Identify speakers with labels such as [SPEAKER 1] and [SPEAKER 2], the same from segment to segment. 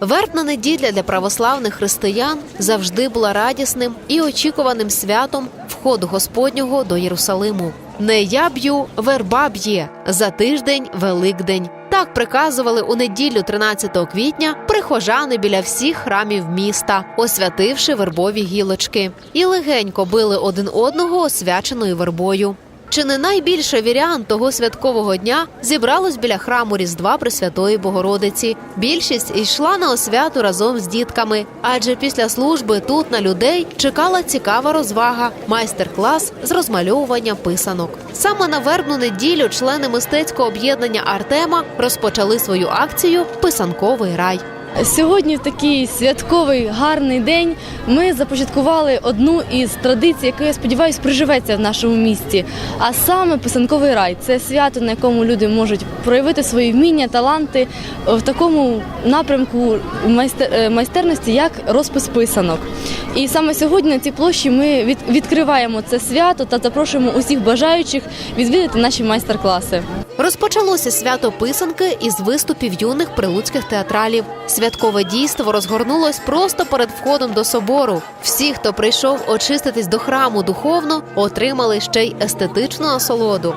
[SPEAKER 1] Вербна неділя для православних християн завжди була радісним і очікуваним святом входу Господнього до Єрусалиму. Не я б'ю, верба б'є за тиждень Великдень. Так приказували у неділю 13 квітня прихожани біля всіх храмів міста, освятивши вербові гілочки, і легенько били один одного освяченою вербою. Чи не найбільше вірян того святкового дня зібралось біля храму Різдва Пресвятої Богородиці? Більшість йшла на освяту разом з дітками, адже після служби тут на людей чекала цікава розвага, майстер-клас з розмальовування писанок. Саме на вербну неділю члени мистецького об'єднання Артема розпочали свою акцію Писанковий рай.
[SPEAKER 2] Сьогодні, такий святковий гарний день, ми започаткували одну із традицій, яка я сподіваюся приживеться в нашому місті. А саме писанковий рай це свято, на якому люди можуть проявити свої вміння, таланти в такому напрямку майстер- е, як розпис писанок. І саме сьогодні на цій площі ми від- відкриваємо це свято та запрошуємо усіх бажаючих відвідати наші майстер-класи.
[SPEAKER 1] Розпочалося свято писанки із виступів юних прилуцьких театралів. Святкове дійство розгорнулось просто перед входом до собору. Всі, хто прийшов очиститись до храму духовно, отримали ще й естетичну насолоду.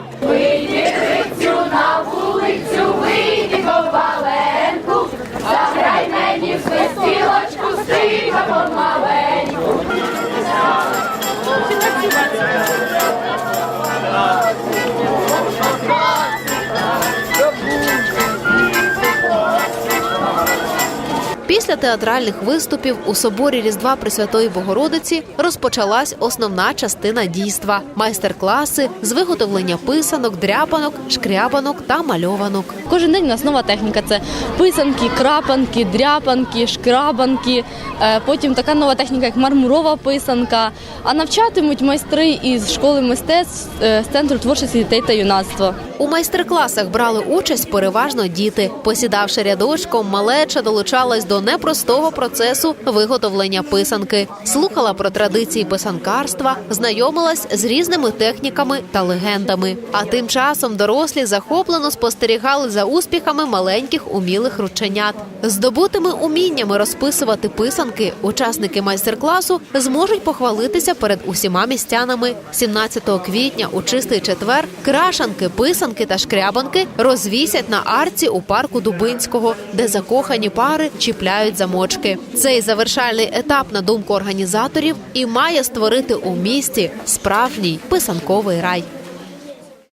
[SPEAKER 1] Thank you. Після театральних виступів у соборі Різдва Пресвятої Богородиці розпочалась основна частина дійства майстер-класи з виготовлення писанок, дряпанок, шкрябанок та мальованок.
[SPEAKER 2] Кожен день у нас нова техніка. Це писанки, крапанки, дряпанки, шкрабанки. Е, Потім така нова техніка, як мармурова писанка. А навчатимуть майстри із школи мистецтв е, з центру творчості дітей та юнацтва.
[SPEAKER 1] У майстер-класах брали участь переважно діти. Посідавши рядочком, малеча долучалась до непростого процесу виготовлення писанки, слухала про традиції писанкарства, знайомилась з різними техніками та легендами. А тим часом дорослі захоплено спостерігали за успіхами маленьких умілих рученят. Здобутими уміннями розписувати писанки учасники майстер-класу зможуть похвалитися перед усіма містянами. 17 квітня у чистий четвер крашанки, писанки та шкрябанки розвісять на арці у парку Дубинського, де закохані пари чіпляють замочки. Цей завершальний етап, на думку організаторів, і має створити у місті справжній писанковий рай.